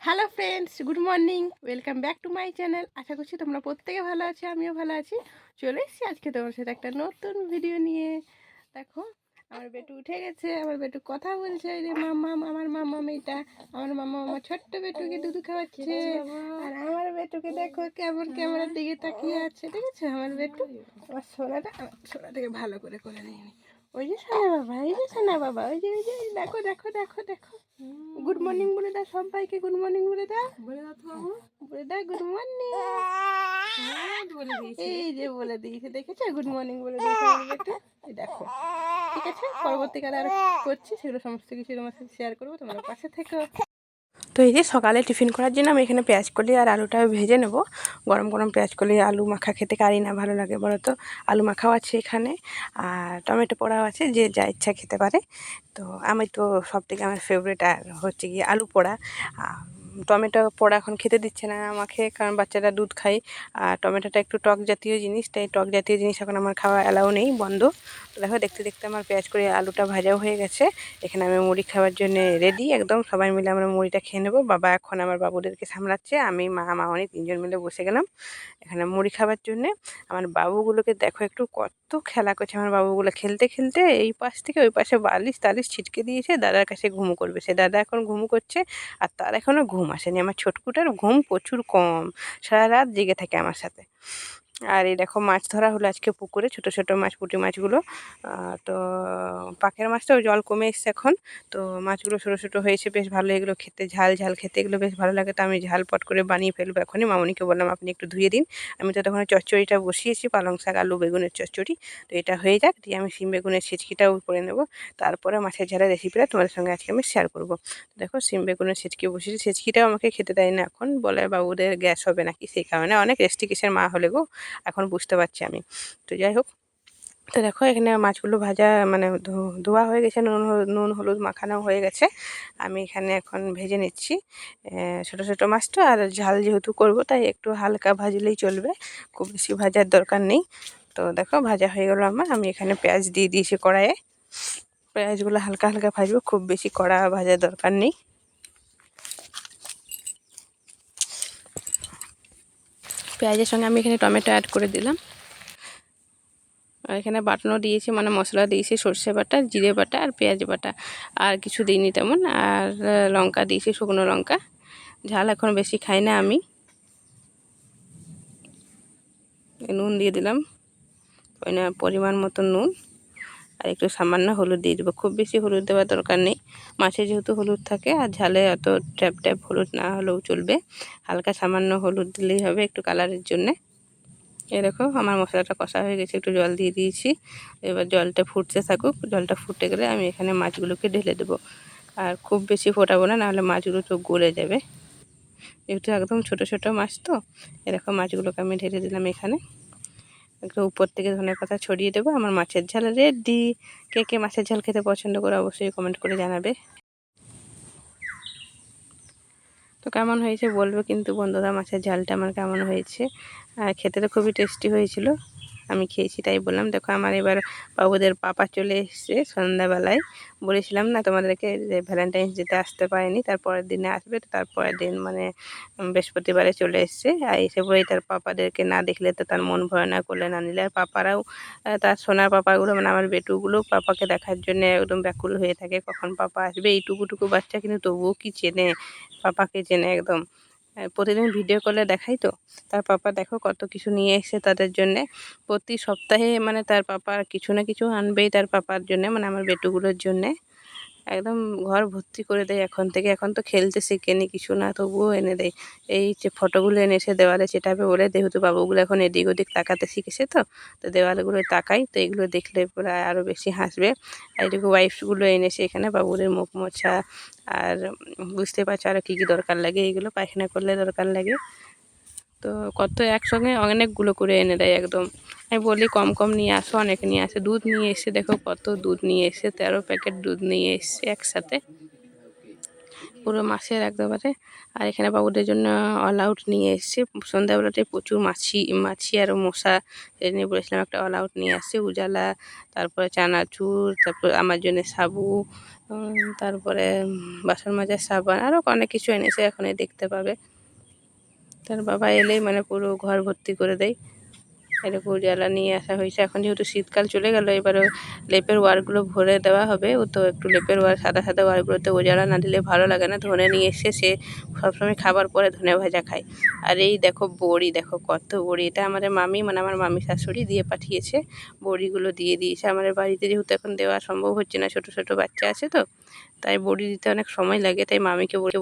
Hello friends good morning welcome back to my channel আশা করছি তোমরা প্রত্যেকে ভালো আছো আমিও ভালো আছি। চলে এসেছি আজকে তোমার সাথে একটা নতুন ভিডিও নিয়ে। দেখো আমার বেটু উঠে গেছে আমার বেটু কথা বলছে যে মামা আমার মামা মেয়েটা আমার মামা আমার ছোট্ট বেটুকে দুধু খাওয়াচ্ছে। আর আমার বেটুকে দেখো কেমন ক্যামেরার দিকে তাকিয়ে আছে দেখেছ আমার বেটু আমার সোনাটা সোনাটাকে ভালো করে করে নিয়ে ওই যে সোনা বাবা এই যে সোনা বাবা ওই যে ওই যে দেখো দেখো দেখো দেখো। গুড মর্নিং বলে দাও সবাইকে গুড মর্নিং বলে দাও বলে দাও বলে দাও গুড মর্নিং হ্যাঁ, এই যে বলে দিয়েছে দেখেছ? গুড মর্নিং বলে দিয়েছে দেখো ঠিক আছে? পরবর্তীকালে আর করছি সেগুলো সমস্ত কিছু তোমার সাথে শেয়ার করব তোমার পাশে থেকো। তো এই যে সকালে টিফিন করার জন্য আমি এখানে পেঁয়াজ কলি আর আলুটা ভেজে নেব। গরম গরম পেঁয়াজ কলি, আলু মাখা খেতে কারি না ভালো লাগে বলো তো আলু মাখাও আছে এখানে আর টমেটো পোড়াও আছে, যে যা ইচ্ছা খেতে পারে। তো আমি তো সব থেকে আমার ফেভারিট আর হচ্ছে গিয়ে আলু পোড়া। টমেটো পোড়া এখন খেতে দিচ্ছে না আমাকে, কারণ বাচ্চারা দুধ খায়। আর টমেটোটা একটু টক জাতীয় জিনিস, তাই টক জাতীয় জিনিস এখন আমার খাওয়া অ্যালাউ নেই, বন্ধ। তো দেখো, দেখতে দেখতে আমার পেঁয়াজ করে আলুটা ভাজাও হয়ে গেছে। এখানে আমি মুড়ি খাওয়ার জন্য রেডি একদম সবাই মিলে আমরা মুড়িটা খেয়ে নেব। বাবা এখন আমার বাবুদেরকে সামলাচ্ছে, আমি, মা মা অনেক তিনজন মিলে বসে গেলাম এখানে মুড়ি খাওয়ার জন্যে। আমার বাবুগুলোকে দেখো একটু কত খেলা করছে, আমার বাবুগুলো খেলতে খেলতে এই পাশ থেকে ওই পাশে বালিশ তালিশ ছিটকে দিয়েছে, দাদার কাছে ঘুমু করবে। সে দাদা এখন ঘুমু করছে, আর তার এখনও ঘুম আসেনি। আমার ছোটকুটার ঘুম প্রচুর কম। সারা রাত জেগে থাকে আমার সাথে। আর এই দেখো মাছ ধরা হলো আজকে পুকুরে, ছোট ছোট মাছ, পুঁটি মাছগুলো। তো পাখের মাছটাও জল কমে এসছে এখন। তো মাছগুলো ছোটো ছোটো হয়েছে, বেশ ভালো এগুলো খেতে, ঝাল ঝাল খেতে এগুলো বেশ ভালো লাগে। তো আমি ঝাল পট করে বানিয়ে ফেলব এখনই। মামনিকে বললাম, আপনি একটু ধুয়ে দিন। আমি তো তখন চচ্চড়িটা বসিয়েছি, পালং শাক, আলু, বেগুনের চচ্চড়ি। তো এটা হয়ে যাক, দিয়ে আমি শিম বেগুনের ছিচকিটাও করে নেব। তারপরে মাছের ঝালের রেসিপিটা তোমাদের সঙ্গে আজকে আমি শেয়ার করব। দেখো, শিম বেগুনের ছিচকি বসিয়েছি। ছিচকিটাও আমাকে খেতে দেয় না এখন। বলে বাবুদের গ্যাস হবে নাকি? সেই কারণে অনেক রেস্টিকেশন মা হলে গো। এখন বুঝতে পারছি আমি। তো যাই হোক, তো দেখো এখানে মাছগুলো ভাজা মানে ধোয়া হয়ে গেছে, নুন নুন হলুদ মাখানো হয়ে গেছে। আমি এখানে এখন ভেজে নিচ্ছি ছোটো ছোটো মাছ তো, আর ঝাল যেহেতু করব, তাই একটু হালকা ভাজলেই চলবে, খুব বেশি ভাজার দরকার নেই। তো দেখো ভাজা হয়ে গেলো আমার, আমি এখানে পেঁয়াজ দিয়ে দিয়েছি কড়াইয়ে। পেঁয়াজগুলো হালকা হালকা ভাজবো, খুব বেশি কড়া ভাজার দরকার নেই। পেঁয়াজের সঙ্গে আমি এখানে টমেটো অ্যাড করে দিলাম। আর এখানে বাটনও দিয়েছি মানে মশলা দিয়েছি, সর্ষে বাটা, জিরে বাটা আর পেঁয়াজ বাটা। আর কিছু দিইনি তেমন, আর লঙ্কা দিয়েছি, শুকনো লঙ্কা। ঝাল এখন বেশি খাই না আমি। নুন দিয়ে দিলাম। পরিমাণ মতো নুন। আর একটু সামান্য হলুদ দিয়ে দেবো। খুব বেশি হলুদ দেওয়ার দরকার নেই। মাছে যেহেতু হলুদ থাকে আর ঝালে অত ট্যাপ ট্যাপ হলুদ না হলেও চলবে। হালকা সামান্য হলুদ দিলেই হবে একটু কালারের জন্যে। এরকম আমার মশলাটা কষা হয়ে গেছে, একটু জল দিয়ে দিয়েছি। এবার জলটা ফুটতে থাকুক। জলটা ফুটে গেলে আমি এখানে মাছগুলোকে ঢেলে দেবো। আর খুব বেশি ফোটাবো না, নাহলে মাছগুলো তো গলে যাবে। যেহেতু একদম ছোট ছোট মাছ তো এরকম মাছগুলোকে আমি ঢেলে দিলাম এখানে। একটু উপর থেকে ধনের পাতা ছড়িয়ে দেবো। আমার মাছের ঝাল রেডি কে কে মাছের ঝাল খেতে পছন্দ করে অবশ্যই কমেন্ট করে জানাবে। তো কেমন হয়েছে বলবে কিন্তু বন্ধুরা, মাছের ঝালটা আমার কেমন হয়েছে? আর খেতে তো খুবই টেস্টি হয়েছিল। আমি খেয়েছি, তাই বললাম, দেখো আমার এবার বাবুদের পাপা চলে এসছে সন্ধ্যাবেলায়। বলেছিলাম, না, তোমাদেরকে যে ভ্যালেন্টাইন্স ডেতে আসতে পারেনি তারপরের দিনে আসবে, তো তারপরের দিন মানে বৃহস্পতিবারে চলে এসছে। আর এসে পরেই তার পাপাদেরকে না দেখলে তো তার মন ভয় না করলে না নিলে। আর পাপারাও তার সোনার পাপাগুলো মানে আমার বেটুগুলো পাপাকে দেখার জন্য একদম ব্যাকুল হয়ে থাকে। কখন পাপা আসবে এইটুকুটুকু বাচ্চা কিন্তু তবুও কি চেনে? পাপাকে চেনে একদম। প্রতিদিন ভিডিও কলে দেখাই তো। তার পাপা দেখো কত কিছু নিয়ে এসছে তাদের জন্যে। প্রতি সপ্তাহে মানে তার পাপা কিছু না কিছু আনবেই তার পাপার জন্যে মানে আমার বেটুগুলোর জন্যে। একদম ঘর ভর্তি করে দেয় এখন থেকে। এখন তো খেলতে শেখেনি কিছু না, তবুও এনে দেয়। এই যে ফটোগুলো এনেছে দেওয়ালে চেটাবে বলে যেহেতু বাবুগুলো এখন এদিক ওদিক তাকাতে শিখেছে তো তো দেওয়ালগুলো তাকাই, তো এগুলো দেখলে পুরো আরও বেশি হাসবে। আর এদিকে ওয়াইফসগুলো এনেছে এখানে, বাবুদের মুখ মোছা, আর বুঝতে পারছ আরও কী কী দরকার লাগে, এগুলো পায়খানা করলে দরকার লাগে। তো কত একসঙ্গে অনেকগুলো করে এনে দেয় একদম। আমি বলি, কম কম নিয়ে আসো, অনেক নিয়ে আসে। দুধ নিয়ে এসে দেখো কত দুধ নিয়ে এসে, তেরো প্যাকেট দুধ নিয়ে এসছে একসাথে। পুরো মাছের একবারে আর এখানে বাবুদের জন্য অল আউট নিয়ে এসেছে সন্ধ্যাবেলাতে প্রচুর মাছি মাছি আর মশা নিয়ে বলেছিলাম, একটা অল আউট নিয়ে আসছে উজালা, তারপরে চানাচুর, তারপর আমার জন্য সাবু তারপরে বাসন মাজার সাবান আরও অনেক কিছু এনেছে, এখন দেখতে পাবে। তার বাবা এলেই মানে পুরো ঘর ভর্তি করে দেয়। এরকম উজালা নিয়ে আসা হয়েছে। এখন যেহেতু শীতকাল চলে গেল এবারে লেপের ওয়ারগুলো ভরে দেওয়া হবে। ও তো একটু লেপের ওয়ার, সাদা সাদা ওয়ারগুলোতে উজালা না দিলে ভালো লাগে না। ধনে নিয়ে এসে সে সবসময় খাবার পরে ধনে ভাজা খায়। আর এই দেখো বড়ি, দেখো কত বড়ি। এটা আমাদের মামি মানে আমার মামি শাশুড়ি দিয়ে পাঠিয়েছে। বড়িগুলো দিয়ে দিয়েছে। আমাদের বাড়িতে যেহেতু এখন দেওয়া সম্ভব হচ্ছে না, ছোট ছোট বাচ্চা আছে তো, তাই বড়ি দিতে অনেক সময় লাগে। তাই মামিকে বলে